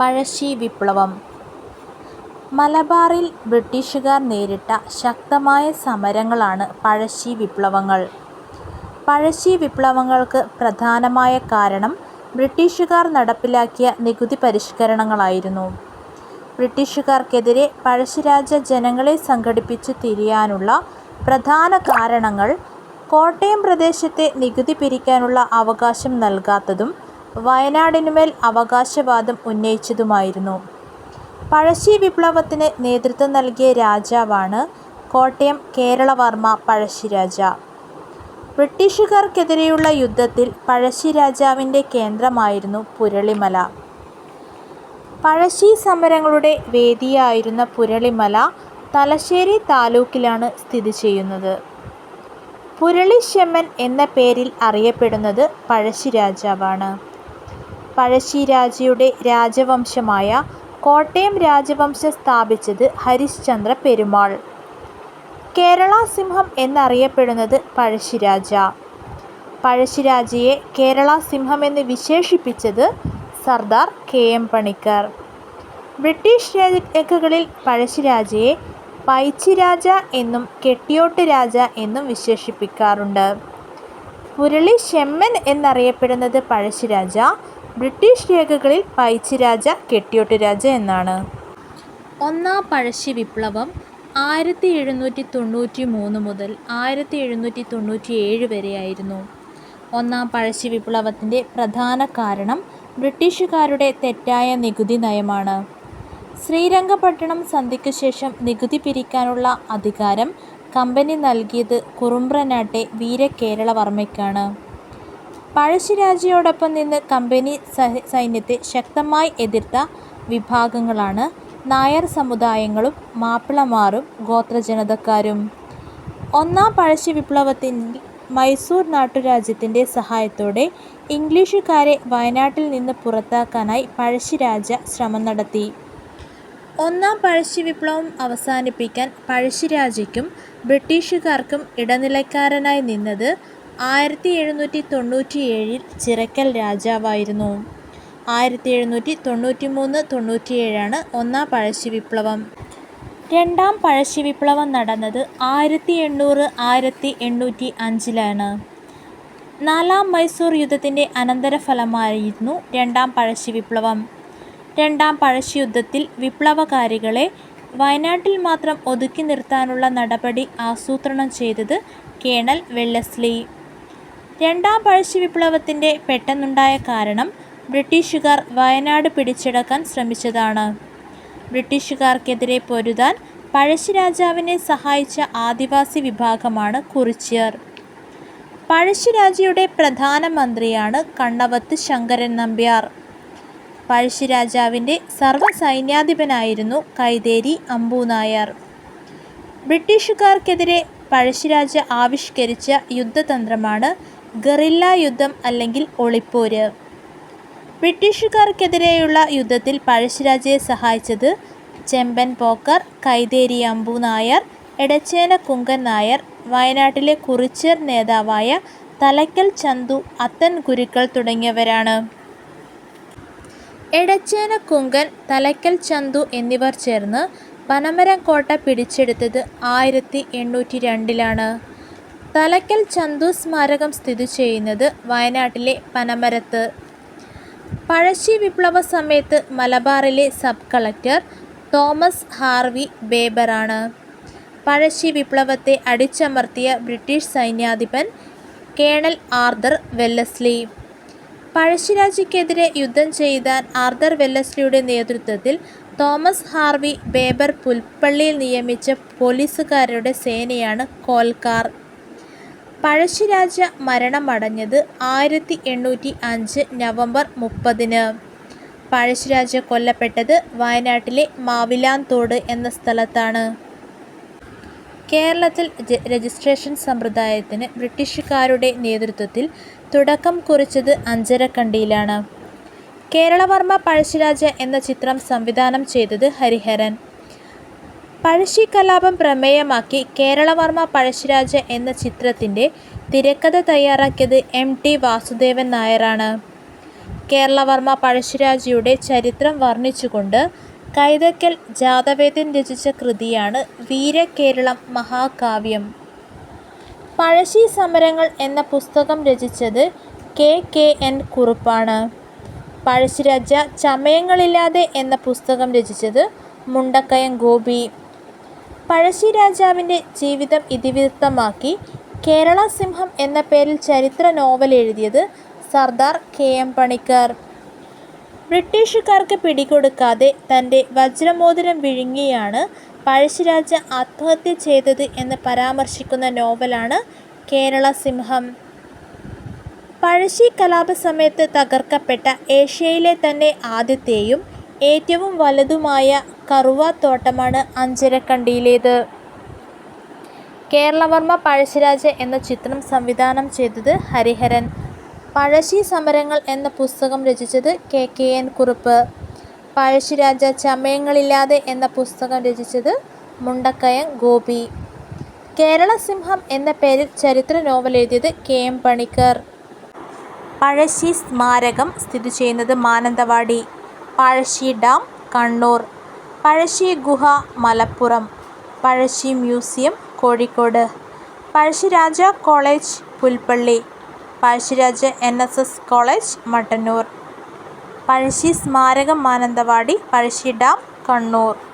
പഴശ്ശി വിപ്ലവം മലബാറിൽ ബ്രിട്ടീഷുകാർ നേരിട്ട ശക്തമായ സമരങ്ങളാണ് പഴശ്ശി വിപ്ലവങ്ങൾ. പഴശ്ശി വിപ്ലവങ്ങൾക്ക് പ്രധാനമായ കാരണം ബ്രിട്ടീഷുകാർ നടപ്പിലാക്കിയ നികുതി പരിഷ്കരണങ്ങളായിരുന്നു. ബ്രിട്ടീഷുകാർക്കെതിരെ പഴശ്ശിരാജ ജനങ്ങളെ സംഘടിപ്പിച്ചു തിരിയാനുള്ള പ്രധാന കാരണങ്ങൾ കോട്ടയം പ്രദേശത്തെ നികുതി പിരിക്കാനുള്ള അവകാശം നൽകാത്തതും വയനാടിനുമേൽ അവകാശവാദം ഉന്നയിച്ചതുമായിരുന്നു. പഴശ്ശി വിപ്ലവത്തിന് നേതൃത്വം നൽകിയ രാജാവാണ് കോട്ടയം കേരളവർമ്മ പഴശ്ശിരാജ. ബ്രിട്ടീഷുകാർക്കെതിരെയുള്ള യുദ്ധത്തിൽ പഴശ്ശിരാജാവിന്റെ കേന്ദ്രമായിരുന്നു പുരളിമല. പഴശ്ശി സമരങ്ങളുടെ വേദിയായിരുന്ന പുരളിമല തലശ്ശേരി താലൂക്കിലാണ് സ്ഥിതിചെയ്യുന്നത്. പുരളിശെമ്മൻ എന്ന പേരിൽ അറിയപ്പെടുന്നത് പഴശ്ശിരാജാവാണ്. പഴശ്ശിരാജയുടെ രാജവംശമായ കോട്ടയം രാജവംശം സ്ഥാപിച്ചത് ഹരിശ്ചന്ദ്ര പെരുമാൾ. കേരള സിംഹം എന്നറിയപ്പെടുന്നത് പഴശ്ശിരാജ. പഴശ്ശിരാജയെ കേരള സിംഹം എന്ന് വിശേഷിപ്പിച്ചത് Sardar K. M. Panikkar. British രേഖകളിൽ പഴശ്ശിരാജയെ പൈച്ചിരാജ എന്നും കെട്ടിയോട്ട് രാജ എന്നും വിശേഷിപ്പിക്കാറുണ്ട്. പുരളി ഷെമ്മൻ എന്നറിയപ്പെടുന്നത് പഴശ്ശിരാജ. ബ്രിട്ടീഷ് രേഖകളിൽ പയ്ച്ചിരാജ, കെട്ടിയോട്ട് രാജ എന്നാണ്. ഒന്നാം പഴശ്ശി വിപ്ലവം ആയിരത്തി എഴുന്നൂറ്റി തൊണ്ണൂറ്റി മൂന്ന് മുതൽ ആയിരത്തി എഴുന്നൂറ്റി തൊണ്ണൂറ്റി ഏഴ് വരെയായിരുന്നു. ഒന്നാം പഴശ്ശി വിപ്ലവത്തിന്റെ പ്രധാന കാരണം ബ്രിട്ടീഷുകാരുടെ തെറ്റായ നികുതി നയമാണ്. ശ്രീരംഗപട്ടണം സന്ധിക്ക് ശേഷം നികുതി പിരിക്കാനുള്ള അധികാരം കമ്പനി നൽകിയത് കുറുമ്പ്രനാട്ടെ വീരകേളവർമ്മയ്ക്കാണ്. പഴശ്ശിരാജയോടൊപ്പം നിന്ന് കമ്പനി സൈന്യത്തെ ശക്തമായി എതിർത്ത വിഭാഗങ്ങളാണ് നായർ സമുദായങ്ങളും മാപ്പിളമാരും ഗോത്രജനതക്കാരും. ഒന്നാം പഴശ്ശി വിപ്ലവത്തിൽ മൈസൂർ നാട്ടുരാജ്യത്തിന്റെ സഹായത്തോടെ ഇംഗ്ലീഷുകാരെ വയനാട്ടിൽ നിന്ന് പുറത്താക്കാനായി പഴശ്ശിരാജ ശ്രമം നടത്തി. ഒന്നാം പഴശ്ശി വിപ്ലവം അവസാനിപ്പിക്കാൻ പഴശ്ശിരാജയ്ക്കും ബ്രിട്ടീഷുകാർക്കും ഇടനിലക്കാരനായി നിന്നത് ആയിരത്തിഎഴുന്നൂറ്റിതൊണ്ണൂറ്റിഏഴിൽ ചിറക്കൽ രാജാവായിരുന്നു. ആയിരത്തി എഴുന്നൂറ്റി തൊണ്ണൂറ്റി മൂന്ന് തൊണ്ണൂറ്റി ഏഴാണ് ഒന്നാം പഴശ്ശി വിപ്ലവം. രണ്ടാം പഴശ്ശി വിപ്ലവം നടന്നത് ആയിരത്തി എണ്ണൂറ് ആയിരത്തി എണ്ണൂറ്റി അഞ്ചിലാണ് നാലാം മൈസൂർ യുദ്ധത്തിന്റെ അനന്തരഫലമായിരുന്നു രണ്ടാം പഴശ്ശി വിപ്ലവം. രണ്ടാം പഴശ്ശി യുദ്ധത്തിൽ വിപ്ലവകാരികളെ വയനാട്ടിൽ മാത്രം ഒതുക്കി നിർത്താനുള്ള നടപടി ആസൂത്രണം ചെയ്തത് കേണൽ വെല്ലസ്ലി. രണ്ടാം പഴശ്ശി വിപ്ലവത്തിന്റെ പെട്ടെന്നുണ്ടായ കാരണം ബ്രിട്ടീഷുകാർ വയനാട് പിടിച്ചെടുക്കാൻ ശ്രമിച്ചതാണ്. ബ്രിട്ടീഷുകാർക്കെതിരെ പൊരുതാൻ പഴശ്ശി രാജാവിനെ സഹായിച്ച ആദിവാസി വിഭാഗമാണ് കുറിച്യർ. പഴശ്ശിരാജയുടെ പ്രധാനമന്ത്രിയാണ് കണ്ണവത്ത് ശങ്കരൻ നമ്പ്യാർ. പഴശ്ശിരാജാവിന്റെ സർവസൈന്യാധിപനായിരുന്നു കൈതേരി അമ്പൂനായർ. ബ്രിട്ടീഷുകാർക്കെതിരെ പഴശ്ശിരാജ ആവിഷ്കരിച്ച യുദ്ധതന്ത്രമാണ് ഗറില്ലാ യുദ്ധം അല്ലെങ്കിൽ ഒളിപ്പോര്. ബ്രിട്ടീഷുകാർക്കെതിരെയുള്ള യുദ്ധത്തിൽ പഴശ്ശിരാജയെ സഹായിച്ചത് ചെമ്പൻ പോക്കർ, കൈതേരി അമ്പു നായർ, എടച്ചേന കുങ്കൻ നായർ, വയനാട്ടിലെ കുറിച്യർ നേതാവായ തലക്കൽ ചന്തു, അത്തൻ ഗുരുക്കൾ തുടങ്ങിയവരാണ്. എടച്ചേന കുങ്കൻ, തലക്കൽ ചന്തു എന്നിവർ ചേർന്ന് പനമരം കോട്ട പിടിച്ചെടുത്തത് ആയിരത്തിഎണ്ണൂറ്റിരണ്ടിലാണ്. തലയ്ക്കൽ ചന്തു സ്മാരകം സ്ഥിതി ചെയ്യുന്നത് വയനാട്ടിലെ പനമരത്ത്. പഴശ്ശി വിപ്ലവ സമയത്ത് മലബാറിലെ സബ് കളക്ടർ തോമസ് ഹാർവി ബേബറാണ്. പഴശ്ശി വിപ്ലവത്തെ അടിച്ചമർത്തിയ ബ്രിട്ടീഷ് സൈന്യാധിപൻ കേണൽ ആർദർ വെല്ലസ്ലി. പഴശ്ശിരാജിക്കെതിരെ യുദ്ധം ചെയ്ത ആർദർ വെല്ലസ്ലിയുടെ നേതൃത്വത്തിൽ തോമസ് ഹാർവി ബേബർ പുൽപ്പള്ളിയിൽ നിയമിച്ച പോലീസുകാരുടെ സേനയാണ് കോൽക്കാർ. പഴശ്ശിരാജ മരണമടഞ്ഞത് ആയിരത്തി എണ്ണൂറ്റി അഞ്ച് നവംബർ മുപ്പതിന്. പഴശ്ശിരാജ കൊല്ലപ്പെട്ടത് വയനാട്ടിലെ മാവിലാന്തോട് എന്ന സ്ഥലത്താണ്. കേരളത്തിൽ രജിസ്ട്രേഷൻ സമ്പ്രദായത്തിന് ബ്രിട്ടീഷുകാരുടെ നേതൃത്വത്തിൽ തുടക്കം കുറിച്ചത് അഞ്ചരക്കണ്ടിയിലാണ്. കേരളവർമ്മ പഴശ്ശിരാജ എന്ന ചിത്രം സംവിധാനം ചെയ്തത് ഹരിഹരൻ. പഴശ്ശിക്കലാപം പ്രമേയമാക്കി കേരളവർമ്മ പഴശ്ശിരാജ എന്ന ചിത്രത്തിന്റെ തിരക്കഥ തയ്യാറാക്കിയത് എം. ടി. വാസുദേവൻ നായരാണ്. കേരളവർമ്മ പഴശ്ശിരാജയുടെ ചരിത്രം വർണിച്ചുകൊണ്ട് കൈതക്കൽ ജാതവേദൻ രചിച്ച കൃതിയാണ് വീരകേരളം മഹാകാവ്യം. പഴശ്ശി സമരങ്ങൾ എന്ന പുസ്തകം രചിച്ചത് കെ. കെ. എൻ. കുറുപ്പാണ്. പഴശ്ശിരാജ ചമയങ്ങളില്ലാതെ എന്ന പുസ്തകം രചിച്ചത് മുണ്ടക്കയം ഗോപി. പഴശ്ശിരാജാവിന്റെ ജീവിതം ഇതിവൃത്തമാക്കി കേരള സിംഹം എന്ന പേരിൽ ചരിത്ര നോവൽ എഴുതിയത് സർദാർ കെ. എം. പണിക്കർ. ബ്രിട്ടീഷുകാർക്ക് പിടികൊടുക്കാതെ തന്റെ വജ്രമോതിരം വിഴുങ്ങിയാണ് പഴശ്ശിരാജ ആത്മഹത്യ ചെയ്തത് എന്ന് പരാമർശിക്കുന്ന നോവലാണ് കേരള സിംഹം പഴശ്ശി കലാപസമയത്ത് തകർക്കപ്പെട്ട ഏഷ്യയിലെ തന്നെ ആദ്യത്തെയും ഏറ്റവും വലുതുമായ കറുവാത്തോട്ടമാണ് അഞ്ചരക്കണ്ടിയിലേത്. കേരളവർമ്മ പഴശ്ശിരാജ എന്ന ചിത്രം സംവിധാനം ചെയ്തത് ഹരിഹരൻ. പഴശ്ശി സമരങ്ങൾ എന്ന പുസ്തകം രചിച്ചത് K. K. N. Kurup. Pazhassiraja ചമയങ്ങളില്ലാതെ എന്ന പുസ്തകം രചിച്ചത് മുണ്ടക്കയൻ ഗോപി. കേരളസിംഹം എന്ന പേരിൽ ചരിത്ര നോവൽ എഴുതിയത് കെ. എം. പണിക്കർ. പഴശ്ശി സ്മാരകം സ്ഥിതി ചെയ്യുന്നത് മാനന്തവാടി. പഴശ്ശി ഡാം കണ്ണൂർ. പഴശ്ശി ഗുഹ Malappuram. Pazhassi museum Kozhikode. Pazhassiraja college Pulpally. Pazhassiraja N. S. S. College Mattannur. Pazhassi സ്മാരകം മാനന്തവാടി. പഴശ്ശി ഡാം കണ്ണൂർ.